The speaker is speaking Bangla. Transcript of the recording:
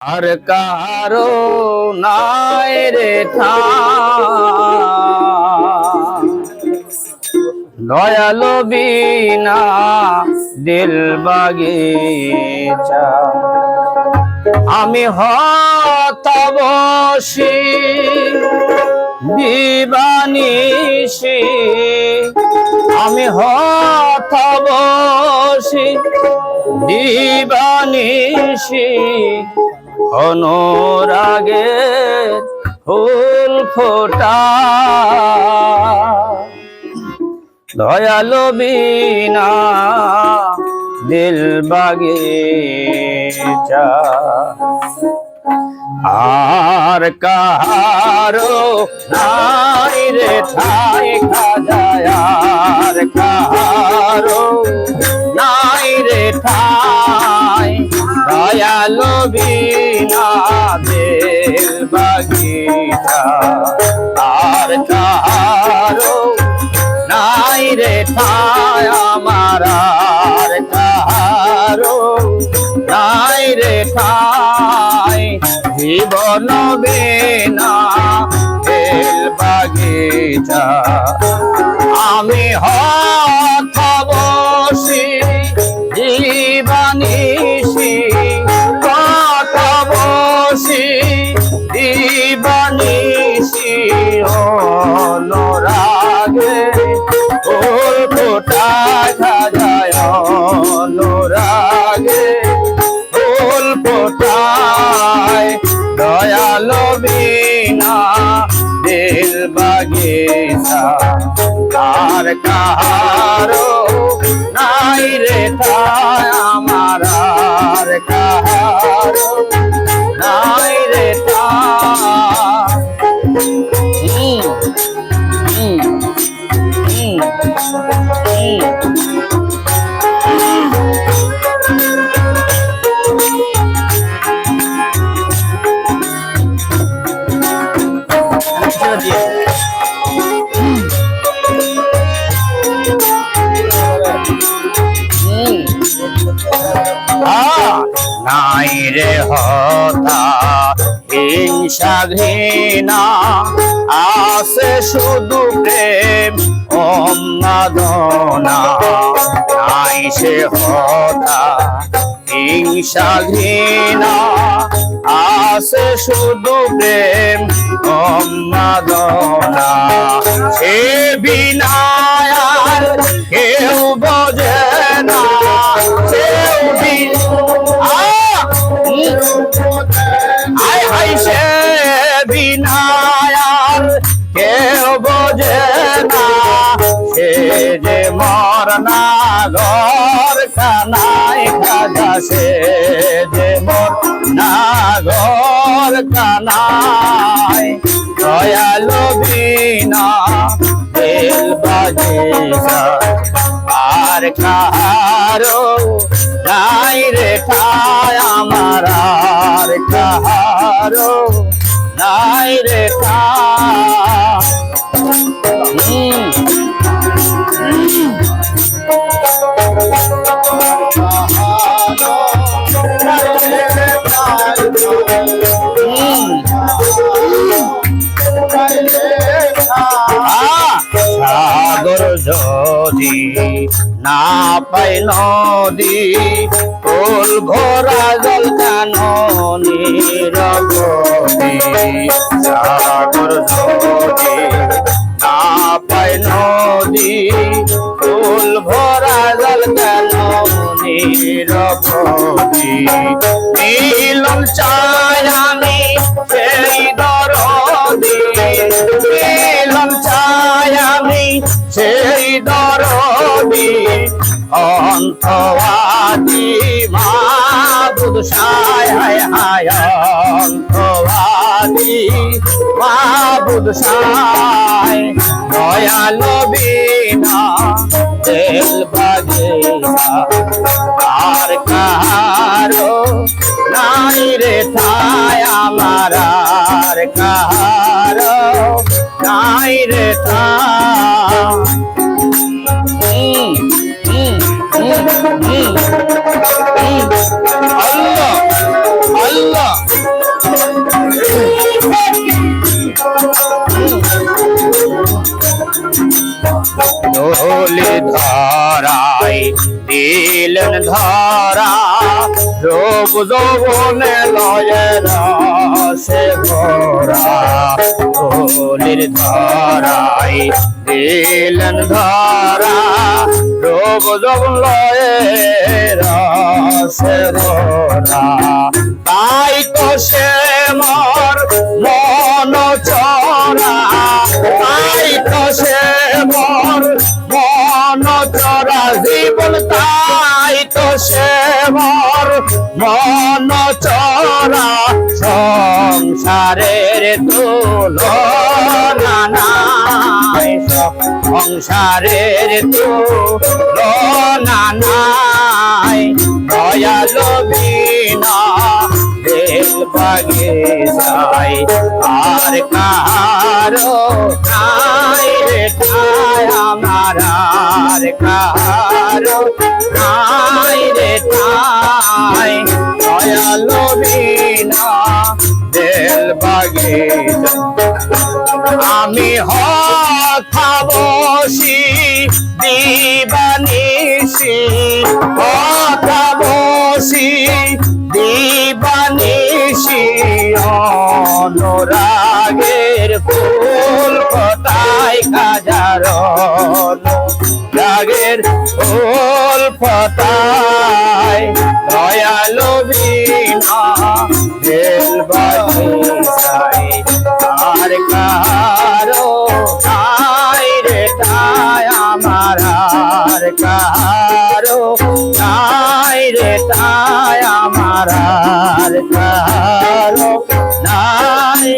আর কারও নাই রে দয়ালো বিনা দিল বাগিচা। আমি হতবসি দিবানিসি আমি হতবসি দিবানিসি অনুরাগে ফুল ফোটা। দয়ালো বিনা দিল বাগিচা আর কাহারো নাই রে ঠাই খাজায়, আর কাহারো আর কাহারো নাই রে ঠাই আমার আর কাহারো নাই রে ঠাই জীবন বেনা বাগিচা। আমি হত বাগিচা আর কাহারো হতা হিংসা ঘৃণা আসে শুধু প্রেম, অন্নাদনা। নাই সে হতা, হিংসা ঘৃণা আসে শুধু প্রেম, অন্নাদনা। সে বিনায়ার কানাই খাজা সে যে মর না ঘর কানাই দয়ালো বিনা দিল বাজিসা আর কাহারো নাই রে ঠাই আমার আর কাহারো নাই রে ঠাই সাগর যদি না পাই নদী কোল ভরা জল কেন সাগর যদি না পাই নদী কোল ভরা জল কেন নিরবধি মিলন চাই আমি সেই দরদি অন্তবাদি মাবুদ সায় হায় হায় অন্তবাদি মাবুদ সায় দয়ালো বিনা তেল বাজে আর কাহারো নাই রে ঠাই আমার, আর কাহারো নাই রে ঠাই ढोल धाराए दिलन धारा रोग जोन लयरा से भोरा ढोल धाराए दिलन धारा রূপ যৌবন লয়ের তাই তো সে মর মন চরা তাই তো সে মর মন চরা জীবন তাই তো সে মর মন চরা সংসারের তুলনা নাই সংসারের তুলনা নাই দয়ালো বিনা দিল বাগে যাই আর কারও নাই রে ঠাই আমার আর কারও নাই রে ঠাই দয়ালো বিনা দিল বাগে আমি হথা বসি দিবানিসি হথা বসি দিবানিসি অনুরাগের ফুল ফটাই কাজার রাগের ফুল ফটাই দয়ালু বিনা আর কারও নাই